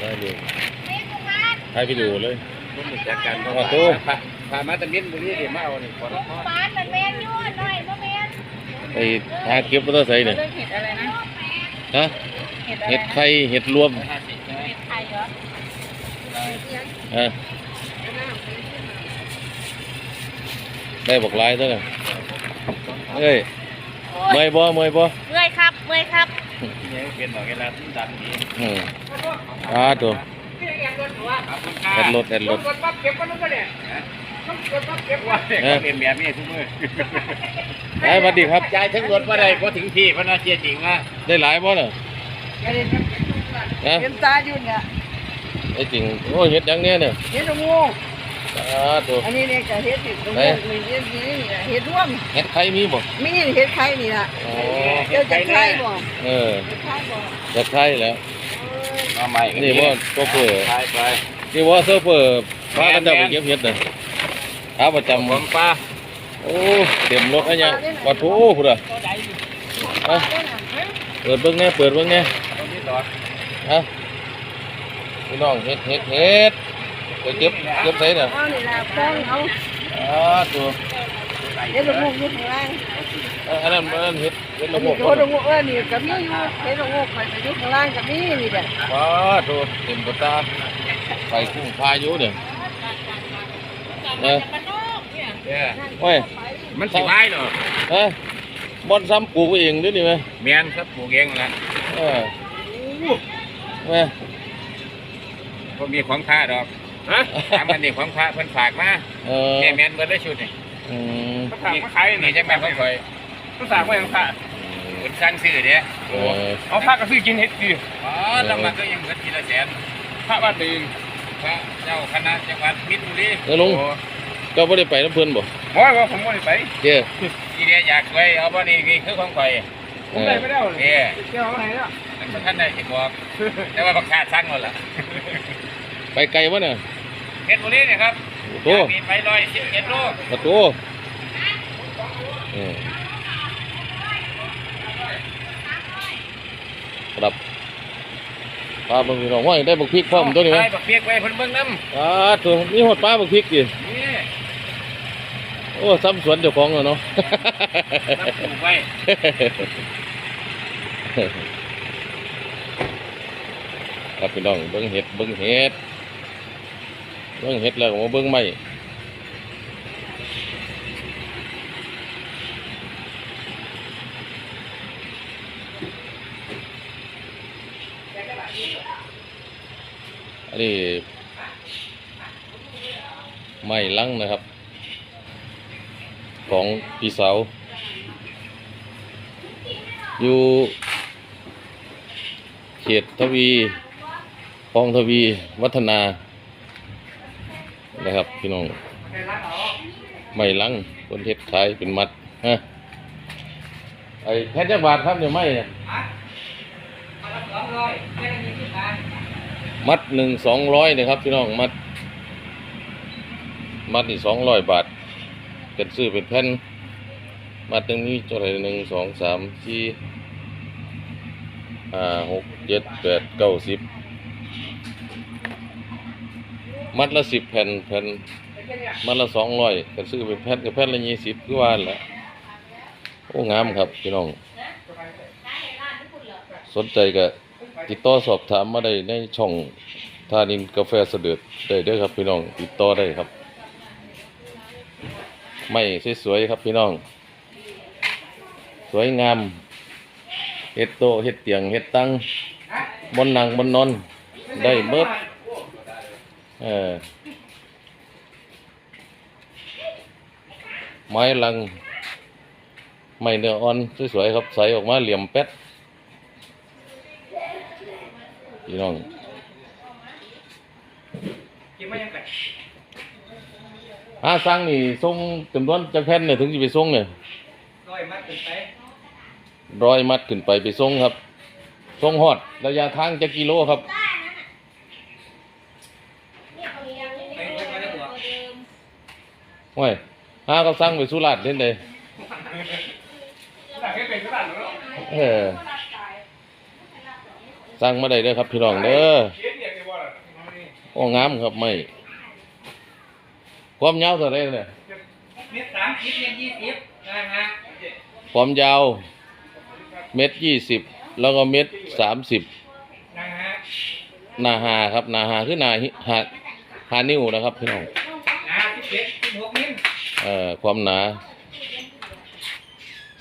ได้ดูให้ไปดูเลยผมรู้จักกันอ๋อตู้พาพามาตะมินบุรีเดี๋ยวมาเอานี่ขอรับบ้านมันแมนอยู่หน่อยบ่แมนไปหาเก็บมอเตอร์ไซค์เนี่ยเรื่องเห็ดอะไรนะฮะเห็ดอะไรเห็ดไข่เห็ดรวมเห็ดไข่เหรอฮะได้บอกลายเท่านั้นเอ้ยเมื่อยบ่เมื่อยบ่เมื่อยครับเมื่อยครับ เนี่ยเป็นดอกเวลาดันดีอืมอ่าตัวขอบคุณค่ะแอดรถแอดรถปั๊บเก็บกันแล้วก็เนี่ยต้องกดปั๊บเก็บไว้เขาเป็นแบบนี้ทุกมื้อไอ้สวัสดีครับจ่ายทั้งรถว่าได้พอถึงที่เพราะน่าเชื่อจริงว่าได้หลายบ่น่ะฮะเห็นตาอยู่เนี่ยได้จริงโอ้ยเห็ดหยังเนี่ยเนี่ยเห็ดงู อ่าตัวอันนี้เนี่ยก็เห็ดติดตรงไหนนี้มีเห็ดนี้นี่นะเห็ดร่วมเห็ดไข่มีบ่มีเห็ดไข่นี่ล่ะอ๋อเดี๋ยวจะไข่บ่เออเห็ดไข่บ่จะไข่แล้วมาใหม่นี่ว่าโชเฟอร์ไปไปนี่ว่าเซิร์ฟเวอร์พากันจะไปเก็บเห็ดน่ะขาประจำผมป้าโอ้เต็มรถอะยังวัดโถพุ่นอะฮะเปิดเบิ่งแหน่เปิดเบิ่งแหน่ตรงนี้ต่อฮะพี่น้องเฮ็ดเฮ็ดเฮ็ด ไปเก็บเก็บใส่น่ะเอานี่ล่ะฟ้องเอาอ่าตัวเห็ดลูกงูอยู่ข้างล่างเอ้ยอันนั้นมันเฮ็ดเฮ็ดระบบโหดงูเออนี่ก็มีอยู่เห็ดงูไปอยู่ข้างล่างก็มีนี่แหละว้าตัวเต็มกระตาไปคุ้งพายุเนี่ยเออเนี่ยโอ้ยมันสิไม้เนาะฮะบอนซ้ำปลูกไว้เองด้วยนี่ไหมแม่นครับปลูกเองนะเออแม่บ่มีของค่าดอก ฮะถามมันนี่ของค่าเพิ่นฝากมาเออแม่แม่นเบิดได้ชุดนี่อืมฝากมาขายนี่จังแม่นเพิ่นคอยภาษาว่าอย่างค่ะเพิ่นสั่งซื้อเด้เออเอาผ้ากระซื้อกินเห็ดดีอ๋อแล้วมันก็ยังเบิดทีละแสนผ้าบ้านเองพระเจ้าคณะจังหวัดมิตรบุรีเออลุงเจ้าไม่ได้ไปน้ำเพิ่นบ่หมอยว่าผมไม่ได้ไปเจ้ทีเดียวอยากไว้เอาบ่นี่นี่คือของข่อยผมได้ไม่ได้เอาเลยนี่เจ้าอะไรเนี่ยมันท่านได้สิบอกแต่ว่าบักขาดสั่งหมดล่ะไปไกลวะเนี่ย เพชรบุรีเนี่ยครับโอ้มีไปร้อยสิบเอ็ดโลประตูเออครับปลาบางพี่น้องว่าได้บักพริกพร้อมตัวนี้ไหมไปบักเปียกไว้เพิ่นเบิ่งน้อ่าตัวมีหดปลาบักพริกดิำนี่โอ้ซ้ำสวนเจ้าของแล้วเนาะรับปลูกไว้ครับพี่น้องเบิ้งเห็ดเบิ้งเห็ด เบิ้งเห็ดแล้วก็มเบิ้งไม้อันนี้ไม้ลังนะครับ ของพี่สาวอยู่เขตทวีคลองทวี วัฒนา นะครับ พี่น้องไม้ลังคนเฮ็ดขายเป็นมัดฮะไอ้แค่จักบาทครับเนี่ยวไม้เนี่ยมัดหนึ่งสองร้อยนะครับพี่น้องมัด มัดนี่สองร้อยบาทเกันซื้อเป็นแผ่นมาตรงนี้เท่าไหร่หนึ่งสองสามสี่ห้าหกเจ็ดแปดเก้าสิบ มัดละสิบแผ่นแผ่นมัดละสองร้อยกันซื้อเป็นแผ่นกับแผ่นละยี่สิบคือว่าแหละโอ้งามครับพี่น้อง สนใจก็ติดต่อสอบถามมาได้ในช่องทานินกาแฟเสด็จได้เด้อครับพี่น้องติดต่อได้ครับ ไม่สวยๆครับพี่น้อง สวยงามเฮ็ดโตเฮ็ดเตียงเฮ็ดตังบนนั่งบนนอนได้เบิด เออไม้ลัง ไม้เนื้ออ่อน สวยๆครับ ใสออกมาเหลี่ยมแป๊ดพี่น้องกินไม่ยังไงอาสั่งนี่ส่งจำนวนจักแผ่นเนี่ยถึงจะไปส่งเนี่ยร้อยมัดขึ้นไปร้อยมัดขึ้นไปไปส่งครับส่งฮอดระยะทางจักกิโลครับ ไปไปไปได้หัว ห้วยหาเขาสั่งไปสุราษฎร์เห็นเด้แต่แค่เป็นกระดาษแล้วเออสั่งมาได้เด้อครับพี่น้องเด้อเขียนเดียวกันอ้งามครับไม่ ความยาวเท่าไหรเนี่ยเม็ดสามสิบเม็ดยี่สิบนะฮะความยาวเม็ดยี่สิบแล้วก็เม็ดสามสิบนะฮะนาหาครับนาหาคือนาหิหาหานิ้วนะครับพี่น้องอ่าสิบเจ็ดสิบหกนิ้ว เอ่อความหนา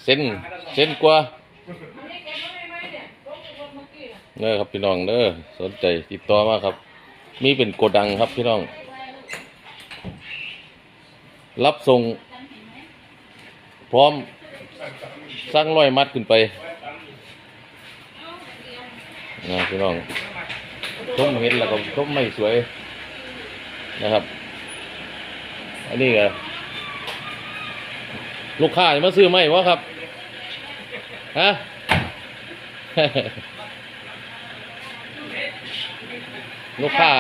เส้นเส้นกว่าเด้อครับพี่น้องเด้อสนใจติดต่อมาครับ มีเป็นโกดังครับพี่น้อง รับส่ง พร้อมสร้างร้อยมัดขึ้นไปนะพี่น้องชมเห็นแล้วก็ชมไม่สวยนะครับ อันนี้ก็ ลูกค้าจะมาซื้อไหมวะครับ ฮะ ลูกค้า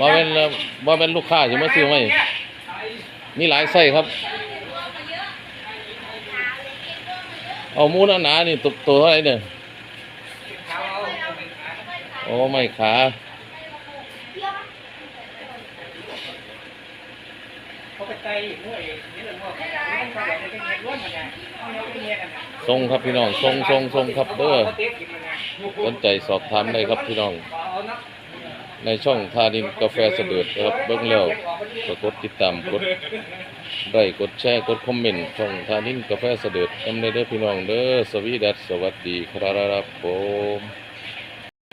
ว่าเป็นว่าเป็นลูกค้าจะมาซื้อไหมมีหลายไส้ครับ เอาหมูหนาๆนี่ตัวตัวเท่าไหร่เนี่ยเอาเอาเอาไปขายโอ้ไม่ขา เขาไปไต่หัวเองนี่เรื่องว่ามันเขาแบบเป็นเห็ดล้วนมันไงเอาเนื้อเป็นเห็ดกันทรงครับพี่น้องทรงทรงทรงครับเด้อนสนใจสอบถามได้ครับพี่น้อง ในช่องทาดินกาแฟเสด็จนะครับเบิ่งแล้วก็กดติดตามกดไลค์กดแชร์กดคอมเมนต์ช่องทาดินกาแฟเสด็จนำได้เด้อพี่น้องเด้อสวีดัสสวัสดีครับผม